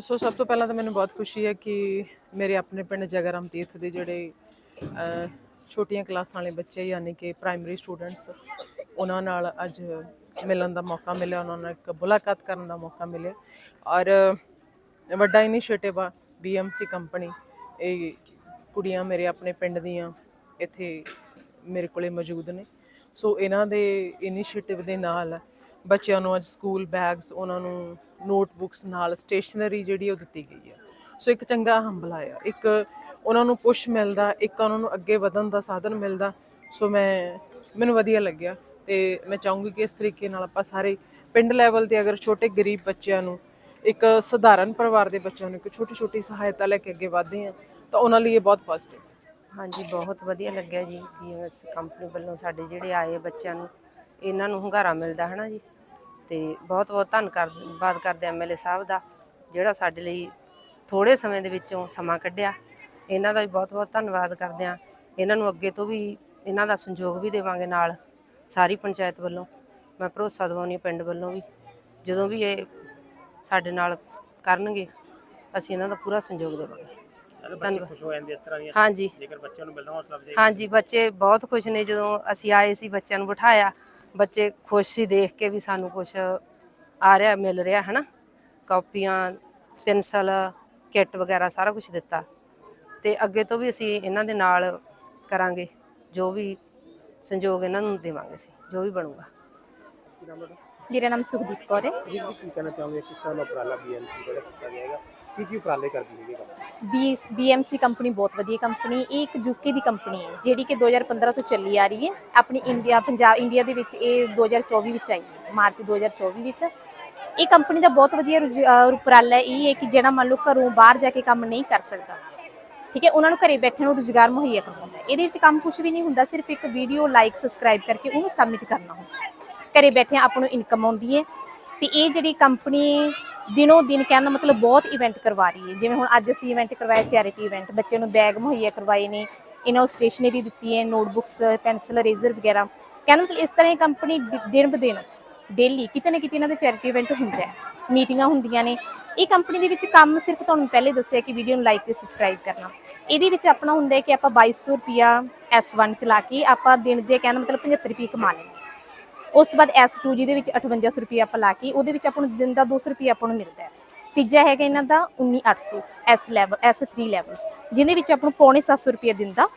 ਸੋ ਸਭ ਤੋਂ ਪਹਿਲਾਂ ਤਾਂ ਮੈਨੂੰ ਬਹੁਤ ਖੁਸ਼ੀ ਹੈ ਕਿ ਮੇਰੇ ਆਪਣੇ ਪਿੰਡ ਜਗਰਾਮ ਤੀਰਥ ਦੇ ਜਿਹੜੇ ਛੋਟੀਆਂ ਕਲਾਸਾਂ ਵਾਲੇ ਬੱਚੇ ਯਾਨੀ ਕਿ ਪ੍ਰਾਇਮਰੀ ਸਟੂਡੈਂਟਸ ਉਹਨਾਂ ਨਾਲ ਅੱਜ ਮਿਲਣ ਦਾ ਮੌਕਾ ਮਿਲਿਆ, ਉਹਨਾਂ ਨਾਲ ਇੱਕ ਮੁਲਾਕਾਤ ਕਰਨ ਦਾ ਮੌਕਾ ਮਿਲਿਆ। ਔਰ ਵੱਡਾ ਇਨੀਸ਼ੀਏਟਿਵ ਆ ਬੀਐਮਸੀ ਕੰਪਨੀ ਇਹ ਕੁੜੀਆਂ ਮੇਰੇ ਆਪਣੇ ਪਿੰਡ ਦੀਆਂ ਇੱਥੇ ਮੇਰੇ ਕੋਲੇ ਮੌਜੂਦ ਨੇ। ਸੋ ਇਹਨਾਂ ਦੇ ਇਨੀਸ਼ੀਏਟਿਵ ਦੇ ਨਾਲ ਬੱਚਿਆਂ ਨੂੰ ਅੱਜ ਸਕੂਲ ਬੈਗਸ, ਉਹਨਾਂ ਨੂੰ ਨੋਟਬੁੱਕਸ ਨਾਲ ਸਟੇਸ਼ਨਰੀ ਜਿਹੜੀ ਉਹ ਦਿੱਤੀ ਗਈ ਹੈ ਸੋ ਇੱਕ ਚੰਗਾ ਹੰਬਲਾ ਆ। ਇੱਕ ਉਹਨਾਂ ਨੂੰ ਪੁਸ਼ ਮਿਲਦਾ, ਇੱਕ ਉਹਨਾਂ ਨੂੰ ਅੱਗੇ ਵਧਣ ਦਾ ਸਾਧਨ ਮਿਲਦਾ। ਸੋ ਮੈਂ, ਮੈਨੂੰ ਵਧੀਆ ਲੱਗਿਆ ਤੇ ਮੈਂ ਚਾਹੂੰਗੀ ਕਿ ਇਸ ਤਰੀਕੇ ਨਾਲ ਆਪਾਂ ਸਾਰੇ ਪਿੰਡ ਲੈਵਲ ਤੇ ਅਗਰ ਛੋਟੇ ਗਰੀਬ ਬੱਚਿਆਂ ਨੂੰ, ਇੱਕ ਸਧਾਰਨ ਪਰਿਵਾਰ ਦੇ ਬੱਚਿਆਂ ਨੂੰ ਇੱਕ ਛੋਟੀ ਛੋਟੀ ਸਹਾਇਤਾ ਲੈ ਕੇ ਅੱਗੇ ਵਧਦੇ ਆ ਤਾਂ ਉਹਨਾਂ ਲਈ ਇਹ ਬਹੁਤ ਪੋਜ਼ਿਟਿਵ ਹਾਂਜੀ, ਬਹੁਤ ਵਧੀਆ ਲੱਗਿਆ ਜੀ ਬੀਐਮਐਸ ਕੰਪਨੀ ਵੱਲੋਂ ਸਾਡੇ ਜਿਹੜੇ ਆਏ ਬੱਚਿਆਂ ਨੂੰ, ਇਹਨਾਂ ਨੂੰ ਹੁੰਗਾਰਾ ਮਿਲਦਾ ਹੈ ਨਾ ਜੀ? ਤੇ ਬਹੁਤ ਬਹੁਤ ਧੰਨਵਾਦ ਕਰਦੇ ਐਮਐਲਏ ਸਾਹਿਬ ਦਾ ਜਿਹੜਾ ਸਾਡੇ ਲਈ ਥੋੜੇ ਸਮੇਂ ਦੇ ਵਿੱਚੋਂ ਸਮਾਂ ਕੱਢਿਆ। ਇਹਨਾਂ ਦਾ ਵੀ ਬਹੁਤ ਬਹੁਤ ਧੰਨਵਾਦ ਕਰਦੇ ਆ ਇਹਨਾਂ ਨੂੰ ਅੱਗੇ ਤੋਂ ਵੀ ਇਹਨਾਂ ਦਾ ਸੰਯੋਗ ਵੀ ਦੇਵਾਂਗੇ ਨਾਲ ਸਾਰੀ ਪੰਚਾਇਤ ਵੱਲੋਂ। ਮੈਂ ਭਰੋਸਾ ਦਿਵਾਉਂਦੀ ਹਾਂ ਪਿੰਡ ਵੱਲੋਂ ਵੀ। ਜਦੋਂ ਵੀ ਇਹ ਸਾਡੇ ਨਾਲ ਕਰਨਗੇ ਅਸੀਂ ਇਹਨਾਂ ਦਾ ਪੂਰਾ ਸੰਯੋਗ ਦੇਵਾਂਗੇ। ਅਗਰ ਬੱਚੇ ਖੁਸ਼ ਹੋ ਜਾਂਦੇ ਇਸ ਤਰ੍ਹਾਂ ਦੀਆਂ ਹਾਂਜੀ। ਜੇਕਰ ਬੱਚਿਆਂ ਨੂੰ ਮਿਲਦਾ ਹੌਸਲਾ ਅਫਜ਼ਾਈ ਹਾਂਜੀ ਬੱਚੇ ਬਹੁਤ ਖੁਸ਼ ਨੇ ਜਦੋਂ ਅਸੀਂ ਆਏ ਸੀ ਬੱਚਿਆਂ ਨੂੰ ਬਿਠਾਇਆ। ਬੱਚੇ ਖੁਸ਼ੀ ਦੇਖ ਕੇ ਵੀ ਸਾਨੂੰ ਕੁਝ ਆ ਰਿਹਾ, ਮਿਲ ਰਿਹਾ, ਹਨਾ? ਕਾਪੀਆਂ ਪੈਨਸਲ ਕਿੱਟ ਵਗੈਰਾ ਸਾਰਾ ਕੁਝ ਦਿੱਤਾ। ਤੇ ਅੱਗੇ ਤੋਂ ਵੀ ਅਸੀਂ ਇਹਨਾਂ ਦੇ ਨਾਲ ਕਰਾਂਗੇ, ਜੋ ਵੀ ਸੰਯੋਗ ਇਹਨਾਂ ਨੂੰ ਦੇਵਾਂਗੇ ਅਸੀਂ, ਜੋ ਵੀ ਬਣੂਗਾ। ਮੇਰਾ ਨਾਮ ਸੁਖਦੀਪ ਕੌਰ ਹੈ। ਜੀ ਕੀ ਕਹਿਣਾ ਚਾਹੋਗੇ? ਕਿਸ ਤਰ੍ਹਾਂ ਦਾ ਉਪਰਾਲਾ ਬੀਐਮਸੀ ਦਾ ਕੀਤਾ ਗਿਆ ਹੈਗਾ? ਕੀ ਕੀ ਉਪਰਾਲੇ ਕਰਦੀ ਹੈਗੀ ਕੰਪਨੀ ਬੀਐਮਸੀ ਕੰਪਨੀ ਬਹੁਤ ਵਧੀਆ ਕੰਪਨੀ ਇਹ ਇੱਕ ਯੂਕੇ ਦੀ ਕੰਪਨੀ ਹੈ ਜਿਹੜੀ ਕਿ 2015 ਤੋਂ ਚੱਲੀ ਆ ਰਹੀ ਹੈ। ਆਪਣੀ ਇੰਡੀਆ ਪੰਜਾਬ ਇੰਡੀਆ ਦੇ ਵਿੱਚ ਇਹ 2024 ਵਿੱਚ ਆਈ ਹੈ ਮਾਰਚ 2024 ਵਿੱਚ। ਇਹ ਕੰਪਨੀ ਦਾ ਬਹੁਤ ਵਧੀਆ ਰੁਝ- ਅਹ ਉਪਰਾਲਾ ਇਹ ਹੈ ਕਿ ਜਿਹੜਾ ਮੰਨ ਲਓ ਘਰੋਂ ਬਾਹਰ ਜਾ ਕੇ ਕੰਮ ਨਹੀਂ ਕਰ ਸਕਦਾ। ਠੀਕ ਹੈ ਉਹਨਾਂ ਨੂੰ ਘਰੇ ਬੈਠੇ ਨੂੰ ਰੁਜ਼ਗਾਰ ਮੁਹੱਈਆ ਕਰਵਾਉਂਦਾ ਹੈ। ਇਹਦੇ ਵਿੱਚ ਕੰਮ ਕੁਝ ਵੀ ਨਹੀਂ ਹੁੰਦਾ ਸਿਰਫ ਇੱਕ ਵੀਡੀਓ ਲਾਈਕ ਸਬਸਕ੍ਰਾਈਬ ਕਰਕੇ ਉਹਨੂੰ ਸਬਮਿਟ ਕਰਨਾ ਹੁੰਦਾ ਹੈ। ਘਰੇ ਬੈਠੇ ਆਪਾਂ ਨੂੰ ਇਨਕਮ ਆਉਂਦੀ ਹੈ ਤੇ ਇਹ ਜਿਹੜੀ ਕੰਪਨੀ ਦਿਨੋਂ ਦਿਨ ਕਹਿਣ ਦਾ ਮਤਲਬ ਬਹੁਤ ਇਵੈਂਟ ਕਰਵਾ ਰਹੀ ਹੈ ਜਿਵੇਂ ਹੁਣ ਅੱਜ ਅਸੀਂ ਇਵੈਂਟ ਕਰਵਾਇਆ ਚੈਰਿਟੀ ਇਵੈਂਟ ਬੱਚਿਆਂ ਨੂੰ ਬੈਗ ਮੁਹੱਈਆ ਕਰਵਾਏ ਨੇ, ਇਹਨਾਂ ਨੂੰ ਸਟੇਸ਼ਨਰੀ ਦਿੱਤੀ ਹੈ ਨੋਟਬੁੱਕਸ ਪੈਨਸਲ ਰੇਜ਼ਰ ਵਗੈਰਾ। ਕਹਿਣ ਮਤਲਬ ਇਸ ਤਰ੍ਹਾਂ ਇਹ ਕੰਪਨੀ ਦਿਨ ਬ ਦਿਨ ਡੇਲੀ ਕਿਤੇ ਨਾ ਕਿਤੇ ਇਹਨਾਂ ਦੇ ਚੈਰਿਟੀ ਇਵੈਂਟ ਹੁੰਦਾ ਹੈ ਮੀਟਿੰਗਾਂ ਹੁੰਦੀਆਂ ਨੇ। ਇਹ ਕੰਪਨੀ ਦੇ ਵਿੱਚ ਕੰਮ ਸਿਰਫ ਤੁਹਾਨੂੰ ਪਹਿਲੇ ਦੱਸਿਆ ਕਿ ਵੀਡੀਓ ਨੂੰ ਲਾਈਕ ਤੇ ਸਬਸਕ੍ਰਾਈਬ ਕਰਨਾ। ਇਹਦੇ ਵਿੱਚ ਆਪਣਾ ਹੁੰਦਾ ਹੈ ਕਿ ਆਪਾਂ 2200 ਰੁਪਿਆ S1 ਚਲਾ ਕੇ ਆਪਾਂ ਦਿਨ ਦੇ ਕਹਿਣ ਮਤਲਬ 75 ਰੁਪਏ ਕਮਾ ਲੈਂਦੇ ਹਾਂ। ਉਸ ਤੋਂ ਬਾਅਦ S2 ਜਿਹਦੇ ਵਿੱਚ 5800 ਰੁਪਏ ਆਪਾਂ ਲਾ ਕੇ ਉਹਦੇ ਵਿੱਚ ਆਪਾਂ ਨੂੰ ਦਿਨ ਦਾ 200 ਰੁਪਏ ਆਪਾਂ ਨੂੰ ਮਿਲਦਾ ਹੈ। ਤੀਜਾ ਹੈਗਾ ਇਹਨਾਂ ਦਾ 19800 S ਲੈਵਲ S3 ਲੈਵਲ ਜਿਹਦੇ ਵਿੱਚ ਆਪਾਂ ਨੂੰ ਪੌਣੇ 700 ਰੁਪਏ ਦਿਨ ਦਾ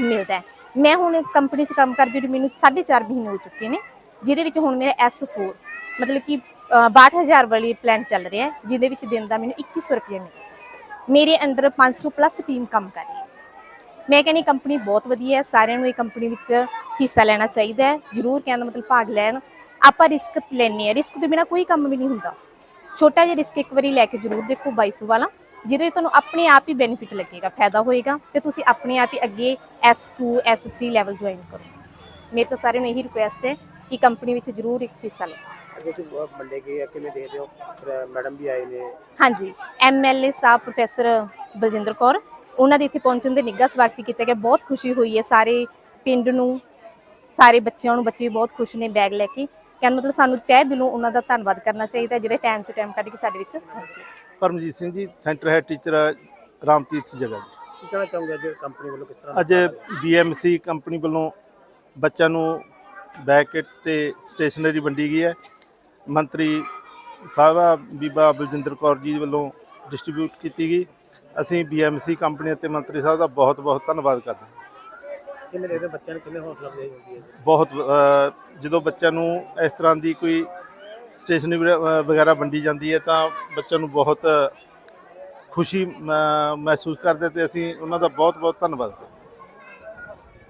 ਮਿਲਦਾ ਹੈ। ਮੈਂ ਹੁਣ ਕੰਪਨੀ 'ਚ ਕੰਮ ਕਰਦੀ ਨੂੰ ਮੈਨੂੰ 4.5 ਮਹੀਨੇ ਹੋ ਚੁੱਕੇ ਨੇ ਜਿਹਦੇ ਵਿੱਚ ਹੁਣ ਮੇਰਾ S4 ਮਤਲਬ ਕਿ ਅ, 62000 ਵਾਲੀ ਪਲਾਨ ਚੱਲ ਰਿਹਾ ਹੈ ਜਿਹਦੇ ਵਿੱਚ ਦਿਨ ਦਾ ਮੈਨੂੰ 2100 ਰੁਪਏ ਮਿਲਦਾ ਮੇਰੇ ਅੰਡਰ 500 ਪਲੱਸ ਟੀਮ ਕੰਮ ਕਰ ਰਹੀ ਹੈ। ਮੈਂ ਕਹਿੰਦੀ ਕੰਪਨੀ ਬਹੁਤ ਵਧੀਆ ਹੈ ਸਾਰਿਆਂ ਨੂੰ ਇਹ ਕੰਪਨੀ ਵਿੱਚ ਹਿੱਸਾ ਲੈਣਾ ਚਾਹੀਦਾ ਹੈ ਜ਼ਰੂਰ ਕਹਿਣ ਦਾ ਮਤਲਬ ਭਾਗ ਲੈਣ। ਆਪਾਂ ਰਿਸਕ ਲੈਣੇ ਆ ਰਿਸਕ ਤੋਂ ਬਿਨਾ ਕੋਈ ਕੰਮ ਵੀ ਨਹੀਂ ਹੁੰਦਾ। ਛੋਟਾ ਜਿਹਾ ਰਿਸਕ ਇੱਕ ਵਾਰੀ ਲੈ ਕੇ ਜ਼ਰੂਰ ਦੇਖੋ 2200 ਵਾਲਾ। ਜਿਹਦੇ ਤੁਹਾਨੂੰ ਆਪਣੇ ਆਪ ਹੀ ਬੈਨੀਫਿਟ ਲੱਗੇਗਾ ਫਾਇਦਾ ਹੋਏਗਾ ਤੇ ਤੁਸੀਂ ਆਪਣੇ ਆਪ ਹੀ ਅੱਗੇ S2 S3 ਲੈਵਲ ਜੁਆਇਨ ਕਰੋ। ਮੇਰੇ ਤਾਂ ਸਾਰਿਆਂ ਨੂੰ ਇਹੀ ਰਿਕੁਐਸਟ ਹੈ ਕਿ ਕੰਪਨੀ ਵਿੱਚ ਜ਼ਰੂਰ ਇੱਕ ਹਿੱਸਾ ਲਓ। ਅੱਗੇ ਤੋਂ ਮੰਡੇ ਗਏ ਕਿਵੇਂ ਦੇਖਦੇ ਹੋ? ਫਿਰ ਮੈਡਮ ਵੀ ਆਏ ਨੇ। ਹਾਂਜੀ ਐਮਐਲਏ ਸਾਹਿਬ ਪ੍ਰੋਫੈਸਰ ਬਲਜਿੰਦਰ ਕੌਰ ਉਹਨਾਂ ਦੇ ਇੱਥੇ ਪਹੁੰਚਣ ਦੇ ਨਿੱਘਾ ਸਵਾਗਤ ਕੀਤਾ ਗਿਆ। ਬਹੁਤ ਖੁਸ਼ੀ ਹੋਈ ਹੈ ਸਾਰੇ ਪਿੰਡ ਨੂੰ ਸਾਰੇ ਬੱਚਿਆਂ ਨੂੰ ਬੱਚੇ ਬਹੁਤ ਖੁਸ਼ ਨੇ ਬੈਗ ਲੈ ਕੇ। ਕਹਿੰਦਾ ਮਤਲਬ ਸਾਨੂੰ ਤਹਿ ਦਿਲੋਂ ਉਹਨਾਂ ਦਾ ਧੰਨਵਾਦ ਕਰਨਾ ਚਾਹੀਦਾ ਜਿਹੜੇ ਟਾਈਮ ਟੂ ਟਾਈਮ ਕੱਢ ਕੇ ਸਾਡੇ ਵਿੱਚ ਪਹੁੰਚੇ। Paramjit Singh ji centre head teacher Ram Tirath ਜਗ੍ਹਾ ਜੀ। ਕੀ ਕਹਿਣਾ ਚਾਹੋਗੇ ਅੱਜ ਕੰਪਨੀ ਵੱਲੋਂ ਕਿਸ ਤਰ੍ਹਾਂ ਅੱਜ ਬੀਐਮਸੀ ਕੰਪਨੀ ਵੱਲੋਂ ਬੱਚਿਆਂ ਨੂੰ ਬੈਗ ਕਿੱਟ ਤੇ ਸਟੇਸ਼ਨਰੀ ਵੰਡੀ ਗਈ ਹੈ। ਮੰਤਰੀ ਸਾਹਿਬਾ ਬੀਬਾ ਬਲਜਿੰਦਰ ਕੌਰ ਜੀ ਵੱਲੋਂ ਡਿਸਟ੍ਰੀਬਿਊਟ ਕੀਤੀ ਗਈ। ਅਸੀਂ ਬੀਐਮਸੀ ਕੰਪਨੀ ਅਤੇ ਮੰਤਰੀ ਸਾਹਿਬ ਦਾ ਬਹੁਤ ਬਹੁਤ ਧੰਨਵਾਦ ਕਰਦੇ ਹਾਂ। ਕਿਵੇਂ ਦੇਖਦੇ ਹੋ ਬੱਚਿਆਂ ਨੂੰ ਕਿਵੇਂ ਹੌਸਲਾ ਅਫਜ਼ਾਈ ਹੁੰਦੀ ਹੈ ਜੀ? ਬਹੁਤ ਅ, ਜਦੋਂ ਬੱਚਿਆਂ ਨੂੰ ਇਸ ਤਰ੍ਹਾਂ ਦੀ ਕੋਈ ਸਟੇਸ਼ਨਰੀ ਵਗੈ- ਵਗੈਰਾ ਵੰਡੀ ਜਾਂਦੀ ਹੈ ਤਾਂ ਬੱਚਿਆਂ ਨੂੰ ਬਹੁਤ ਖੁਸ਼ੀ ਮ- ਮਹਿਸੂਸ ਕਰਦੇ ਤੇ ਅਸੀਂ ਉਹਨਾਂ ਦਾ ਬਹੁਤ ਬਹੁਤ ਧੰਨਵਾਦ ਕਰਦੇ ਹਾਂ